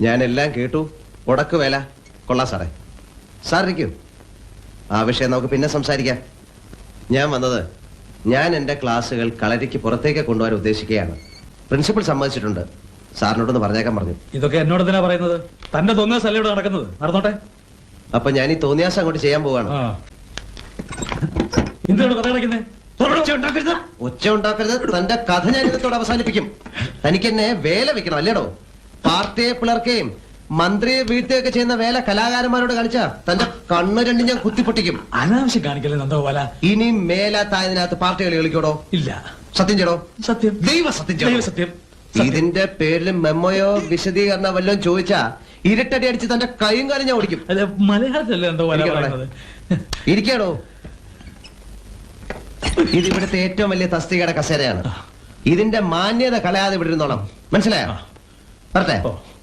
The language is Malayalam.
ഞാൻ എല്ലാം കേട്ടു. ഉടക്ക് വേല. കൊള്ളാം സാറേ. സാർ ഇരിക്കൂ. ആ വിഷയം നമുക്ക് പിന്നെ സംസാരിക്കാം. ഞാൻ വന്നത് ഞാൻ എന്റെ ക്ലാസ്സുകൾ കളരിക്ക് പുറത്തേക്ക് കൊണ്ടുപോകാൻ ഉദ്ദേശിക്കുകയാണ്. പ്രിൻസിപ്പൽ സമ്മതിച്ചിട്ടുണ്ട്. സാറിനോടൊന്ന് പറഞ്ഞേക്കാൻ പറഞ്ഞു. ഇതൊക്കെ എന്നോട് തന്നെ പറയുന്നത്? തന്റെ തോന്നിയാസ് സ്ഥലം ഇവിടെ നടക്കുന്നത്. നടന്നോട്ടെ. അപ്പൊ ഞാൻ ഈ തോന്നിയാസം അങ്ങോട്ട് ചെയ്യാൻ പോവാണ്. എന്തിനാണ് കഥ കളിക്കുന്നത് ഒച്ച ഉണ്ടാക്കരുത്. തന്റെ കഥ ഞാൻ ഇന്നത്തോടെ അവസാനിപ്പിക്കും. തനിക്ക് എന്നെ വേല വെക്കണം അല്ലേടോ? പാർട്ടിയെ പിളർക്കുകയും മന്ത്രിയെ വീഴ്ത്തുകയൊക്കെ ചെയ്യുന്ന വേല കലാകാരന്മാരോട് കളിച്ച തന്റെ കണ്ണു രണ്ടും ഞാൻ കുത്തിപ്പൊട്ടിക്കും. അനാവശ്യം കാണിക്കല്ലേ നന്ദഗോപാല ഇനി മേലാത്തായതിനകത്ത് പാർട്ടി കളി കളിക്കോടോ? ഇല്ല. സത്യം ചെയ്യടോ? സത്യം. ദൈവ സത്യം. ദൈവ സത്യം. ഇതിന്റെ പേരിൽ മെമ്മോയോ വിശദീകരണ വല്ലതും ചോദിച്ചാ ഇരട്ടടി അടിച്ച് തന്റെ കൈയും കാലും ഞാൻ ഓടിക്കും. അല്ല മലയാളത്തിലല്ലേ നന്ദഗോപാല ഇരിക്കട്ടെ. പറയുന്നത്? ഇരിക്കാടോ ഇത് ഇവിടുത്തെ ഏറ്റവും വലിയ തസ്തികയുടെ കസേരയാണ്. ഇതിന്റെ മാന്യത കളയാതെ ഇവിടെ മനസ്സിലായോ? ഓ.